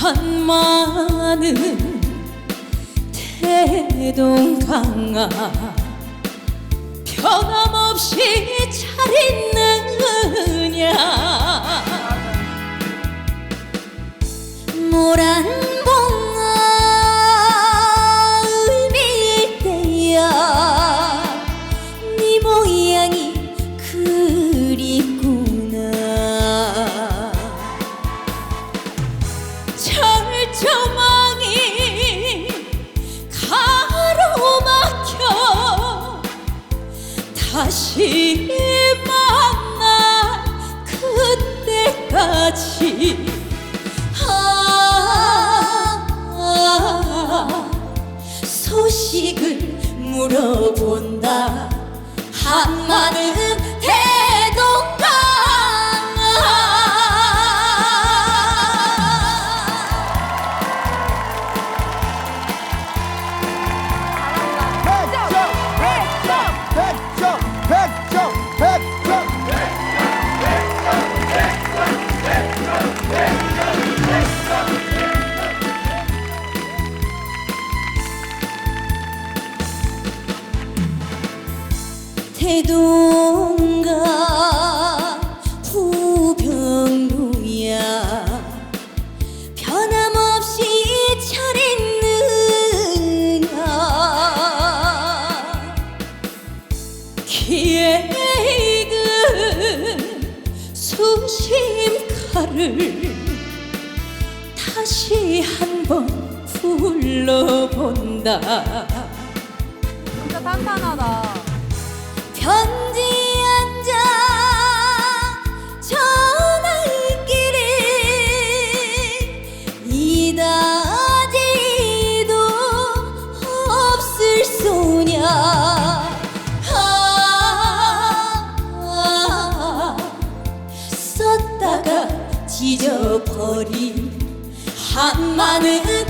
한마는 태동강아 변함없이 잘 있느냐? 모란 다시 만나 그때까지. 아, 소식을 물어본다. 한마는 태동강 부병루야. 변함없이 잘 있느냐? 기획은 수심가를 다시 한번 불러본다. 진짜 탄탄하다. 편지 앉아 전화길에 이다지도 없을 소냐 아, 썼다가 지져버린 한마는 대